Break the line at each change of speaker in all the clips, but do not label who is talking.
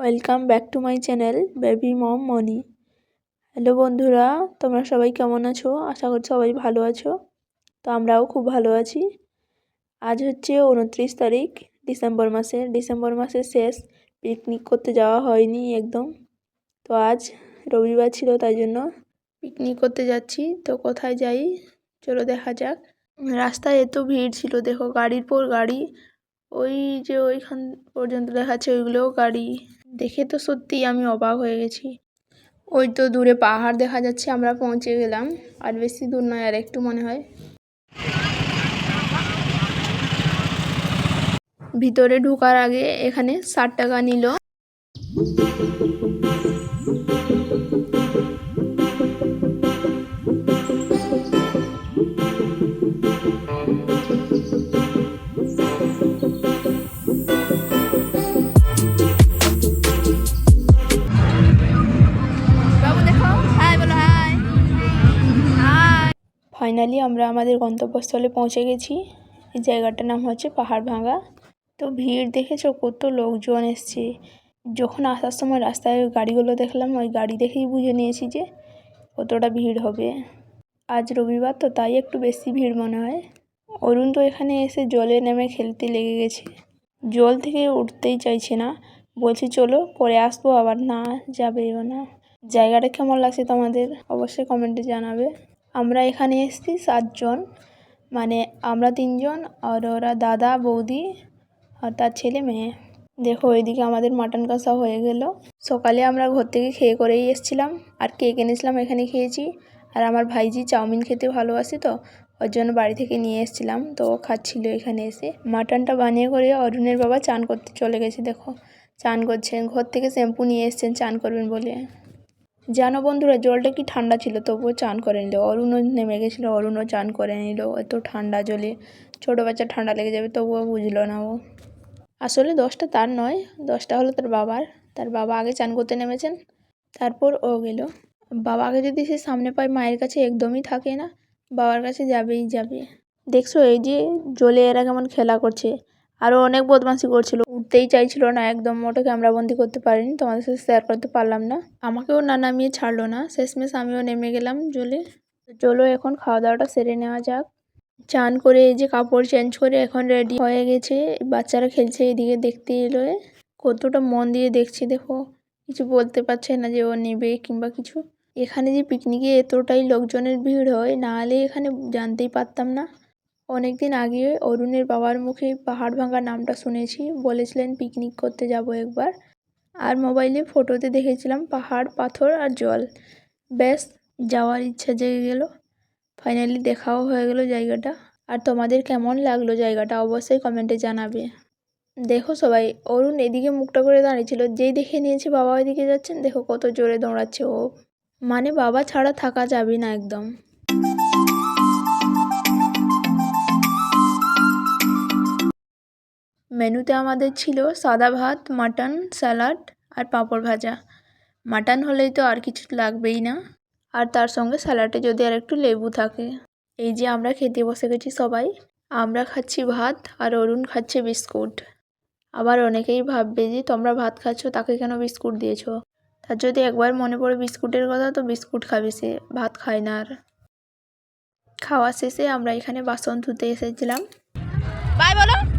Welcome back to my channel baby mom Moni hello বন্ধুরা, তোমরা সবাই কেমন আছো? আশা করছি সবাই ভালো আছো। তো আমরাও খুব ভালো আছি। আজ হচ্ছে উনত্রিশ তারিখ, ডিসেম্বর মাসের। ডিসেম্বর মাসের শেষ। পিকনিক করতে যাওয়া হয়নি একদম। তো আজ রবিবার ছিল, তাই জন্য পিকনিক করতে যাচ্ছি। তো কোথায় যাই? চলো দেখা যাক। রাস্তায় এত ভিড় ছিল, দেখো, গাড়ির পর গাড়ি। ওই যে ওইখান পর্যন্ত দেখাচ্ছে ওইগুলোও গাড়ি। দেখে তো সত্যিই আমি অবাক হয়ে গেছি। ওই তো দূরে পাহাড় দেখা যাচ্ছে, আমরা পৌঁছে গেলাম। আর বেশি দূর নয়, আর একটু মনে হয়। ভিতরে ঢোকার আগে এখানে ষাট টাকা নিল। ফাইনালি আমরা আমাদের গন্তব্যস্থলে পৌঁছে গেছি। এই জায়গাটার নাম হচ্ছে পাহাড় ভাঙা তো ভিড় দেখেছ? কত লোকজন এসছে। যখন আসার সময় রাস্তায় গাড়িগুলো দেখলাম, ওই গাড়ি দেখেই বুঝে নিয়েছি যে কতটা ভিড় হবে। আজ রবিবার তো তাই একটু বেশি ভিড় মনে হয়। অরুণ তো এখানে এসে জলে নেমে খেলতে লেগে গেছে। জল থেকে উঠতেই চাইছে না। বলছি, চলো, পরে আসব, আবার না যাবেও না। জায়গাটা কেমন লাগছে তোমাদের? অবশ্যই কমেন্টে জানাবে। আমরা এখানে এসেছি সাতজন। মানে আমরা তিনজন আর ওরা দাদা, বৌদি আর তার ছেলে মেয়ে। দেখো ওইদিকে আমাদের মাটন কষা হয়ে গেল। সকালে আমরা ঘর থেকে খেয়ে করেই এসেছিলাম। আর কেক এনেছিলাম, এখানে খেয়েছি। আর আমার ভাইজি চাউমিন খেতে ভালোবাসে তো, ওর জন্য বাড়ি থেকে নিয়ে এসেছিলাম। তো ও খাচ্ছিল এখানে এসে। মাটনটা বানিয়ে করে অরুণের বাবা চান করতে চলে গেছে, দেখো। চান করছেন, ঘর থেকে শ্যাম্পু নিয়ে এসছেন, চান করবেন বলে। জানো বন্ধুরা, জলটা কি ঠান্ডা ছিল? তবুও চান করে নিল। অরুণও নেমে গেছিল, অরুণও চান করে নিল। এত ঠান্ডা জলে, ছোটো বাচ্চা ঠান্ডা লেগে যাবে, তবুও বুঝলো না ও। আসলে দশটা তার নয়, দশটা হলো তার বাবার। তার বাবা আগে চান করতে নেমেছেন, তারপর ও গেল। বাবাকে যদি সে সামনে পায়, মায়ের কাছে একদমই থাকে না, বাবার কাছে যাবেই যাবে। দেখছ, এই যে জলে এরা কেমন খেলা করছে। আরও অনেক বদমাশি করছিল। উঠতেই চাইছিল না একদম মোটো ক্যামেরাবন্দি করতে পারিনি, তোমাদের সাথে শেয়ার করতে পারলাম না। আমাকেও না নামিয়ে ছাড়লো না, শেষমেশ আমিও নেমে গেলাম জলে। চলো এখন খাওয়া দাওয়াটা সেরে নেওয়া যাক। চান করে এই যে কাপড় চেঞ্জ করে এখন রেডি হয়ে গেছে। বাচ্চারা খেলছে এদিকে দেখতে এলো কতটা মন দিয়ে দেখছি দেখো। কিছু বলতে পারছে না যে ও নেবে কিংবা কিছু। এখানে যে পিকনিকে এতটাই লোকজনের ভিড় হয়, না হলে এখানে জানতেই পারতাম না। অনেক দিন আগে অরুণের বাবার মুখে পাহাড় ভাঙা নামটা শুনেছি। বলেছিলেন, পিকনিক করতে যাব একবার। আর মোবাইলে ফটোতে দেখেছিলাম পাহাড়, পাথর আর জল। ব্যাস, যাওয়ার ইচ্ছা জেগে গেল। ফাইনালি দেখাও হয়ে গেল জায়গাটা। আর তোমাদের কেমন লাগল জায়গাটা অবশ্যই কমেন্টে জানাবে। দেখো সবাই, অরুণ এদিকে মুখটা করে দাঁড়িয়েছিল। যেই দেখে নিয়েছে বাবা ওইদিকে যাচ্ছেন। দেখো কত জোরে দৌড়াচ্ছে ও। মানে বাবা ছাড়া থাকা যাবে না একদম। মেনুতে আমাদের ছিল সাদা ভাত, মাটন, স্যালাড আর পাঁপড় ভাজা। মাটন হলেই তো আর কিছু লাগবেই না। আর তার সঙ্গে স্যালাডে যদি আর একটু লেবু থাকে। এই যে আমরা খেতে বসে গেছি সবাই। আমরা খাচ্ছি ভাত আর অরুণ খাচ্ছে বিস্কুট। আবার অনেকেই ভাববে যে তোমরা ভাত খাচ্ছ, তাকে কেন বিস্কুট দিয়েছ? তার যদি একবার মনে পড়ে বিস্কুটের কথা, তো বিস্কুট খাবে সে। ভাত খায় না আর। খাওয়া শেষে আমরা এখানে বাসন ধুতে এসেছিলাম।
বাই বলো।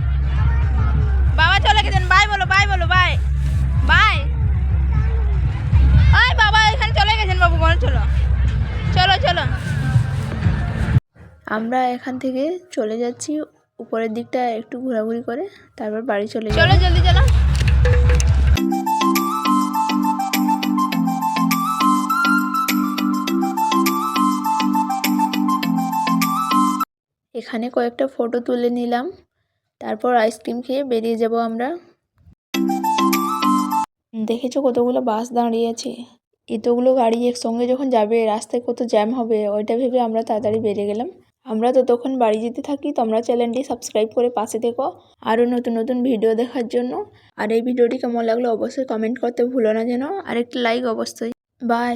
আমরা এখান থেকে চলে যাচ্ছি। উপরের দিকটা একটু ঘোরাঘুরি করে তারপর বাড়ি চলে
চলো জলদি চলো।
এখানে কয়েকটা ফটো তুলে নিলাম তারপর আইসক্রিম খেয়ে বেরিয়ে যাব আমরা। দেখেছ কতগুলো বাস দাঁড়িয়ে আছে? এতগুলো গাড়ি একসঙ্গে যখন যাবে রাস্তায় কত জ্যাম হবে ওইটা ভেবে আমরা তাড়াতাড়ি বেরিয়ে গেলাম। আমরা ততক্ষণ বাড়ি যেতে থাকি, তোমরা চ্যানেলটি সাবস্ক্রাইব করে পাশে থেকো। আরও নতুন নতুন ভিডিও দেখার জন্য। আর এই ভিডিওটি কেমন লাগল অবশ্যই কমেন্ট করতে ভুলো না যেন। আর একটি লাইক অবশ্যই। বাই